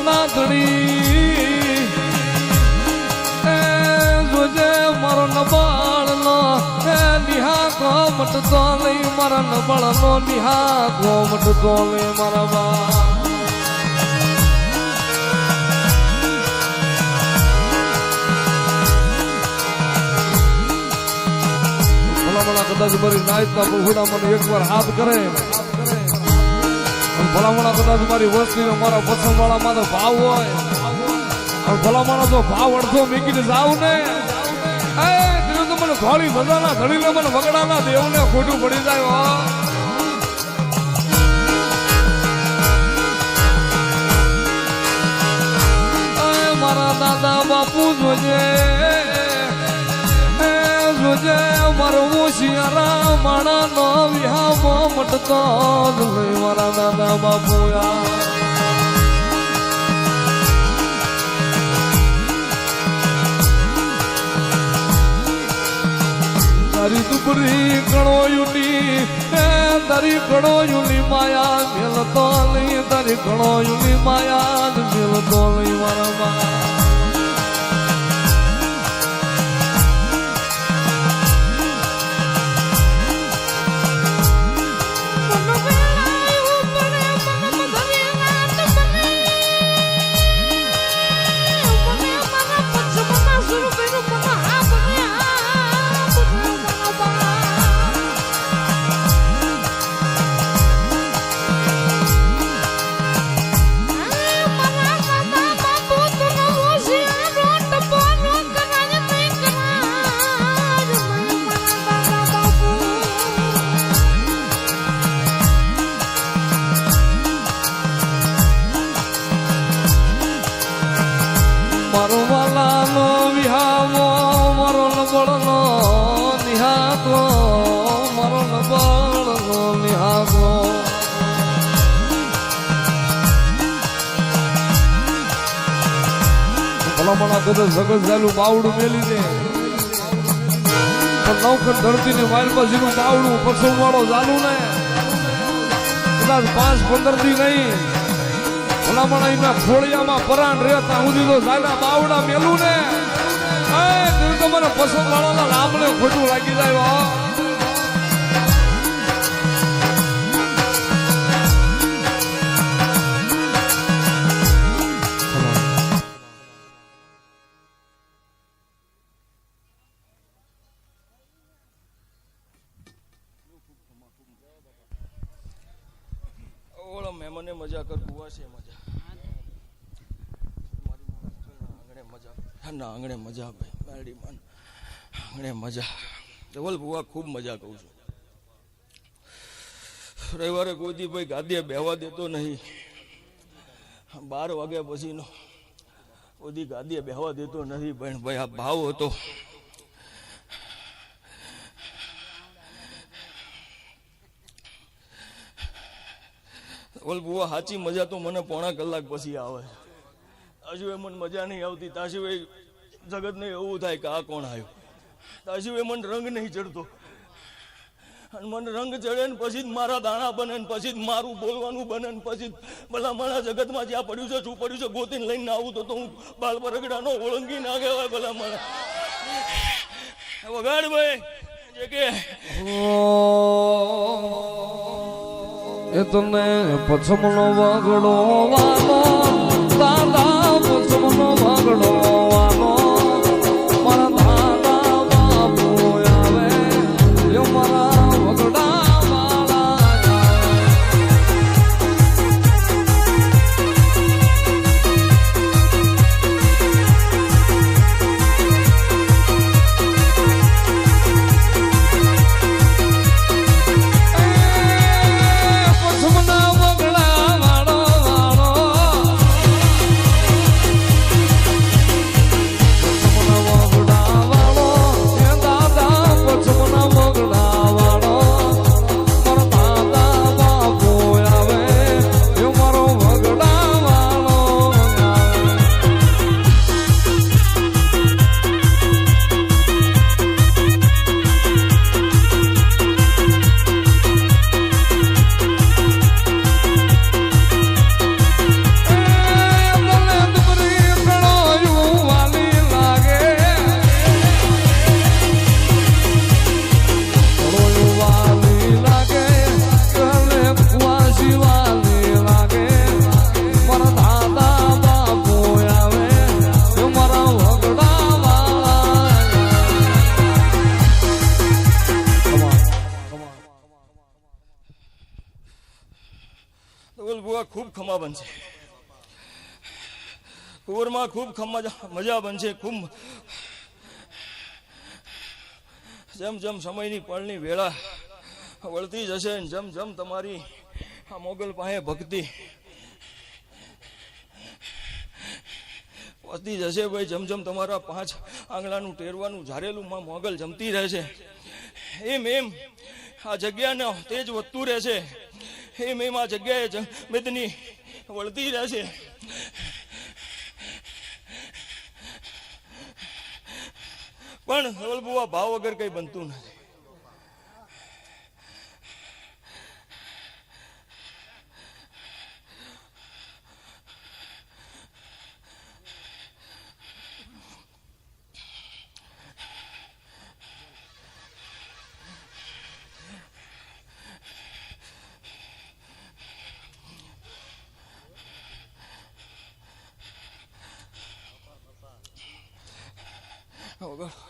ધણી એ જોજે મારો નબાળ નો એ નિહા કો મટતો નહીં મારા નબાળ નો નિહા કો મટતો નહીં મારા બા કદાચ મારી નાયતના બહુડા મને એકવાર હાથ કરે ભલામણા કદાચ મારી વસ્તી મારા પસંદ વાળા માં ભાવ હોય. ભલામણા તો ભાવ અડધો મીકીને જાવ ને તો મને થોડી બધાના ધડીને મને વગડાના દેવને ખોટું પડી જાય મારા દાદા બાપુ જોજે જોજે, મારું હોશિયારા માણા નો જ નહીં મારા દાદા બાપુ યાર. તારી દુબરી કણો યુની એ તારી કણો યુની માયા મેલતો લઈ, તારી કણો યુની માયા નહીં મારા ભલામણા કદાચ જગત ચાલુ બાવડું મેલી દે. પણ નવખંડ ધરતી ની માઇલમાં જેનું બાવડું પસમ વાળો ચાલુ ને. કદાચ પાંચ, પંદર દી નહીં, ભલામણ અહીંના ખોળિયામાં પરાણ રહેતા સુધી તો સાયલા બાવડા મેલું ને. એ, તો મને પસંદ વાળાના નામને ખોટું લાગી જાય ના આંગણે મજા ભાઈ માન આંગણે મજા ડબલ ભૂવા ખૂબ મજા કહું છું. રવિવારે કોઈ દી ભાઈ ગાદીએ બેહવા દેતો નહીં. બાર વાગ્યા પછીનો ઓદી ગાદીએ બેહવા દેતો નથી પણ ભાઈ આ ભાવ હતો. ઓલ બુવા સાચી મજા તો મને પોણા કલાક પછી આવે. હજુ એ મને મજા નહીં આવતી. તાશી એ જગતને એવું થાય કે આ કોણ આવ્યો? તાશી એ મને રંગ નહીં ચડતો. અને મને રંગ ચડે ને પછી જ મારા દાણા બને ને પછી જ મારું બોલવાનું બને ને પછી ભલા મારા જગતમાં જ્યાં પડ્યું છે, શું પડ્યું છે, ગોતીને લઈને આવું તો હું બાલ પરગડા નો ઓળંગી ના કહેવાય ભલા મારા. વગાડ ભાઈ, જે કે. એ તને પછમનો વાગડો વાનો ખમા બનશે. કુંવરમાં ખૂબ મજા બનશે. ખૂબ જેમ જેમ સમયની પળની વેળા વળતી જશે જેમ જેમ તમારી આ મોગલ પાસે ભક્તિ પતી જશે ભાઈ, જેમ જેમ તમારા પાંચ આંગળાનું ટેરવાનું ઝારેલું માં મોગલ જમતી રહેશે. એમ એમ આ જગ્યાનો તેજ વધતું રહેશે. એમ એમાં જગ્યાએ જ મેદની વળતી રહેશે. પણ હવલબુઆ ભાવ વગર કઈ બનતું નથી. વગર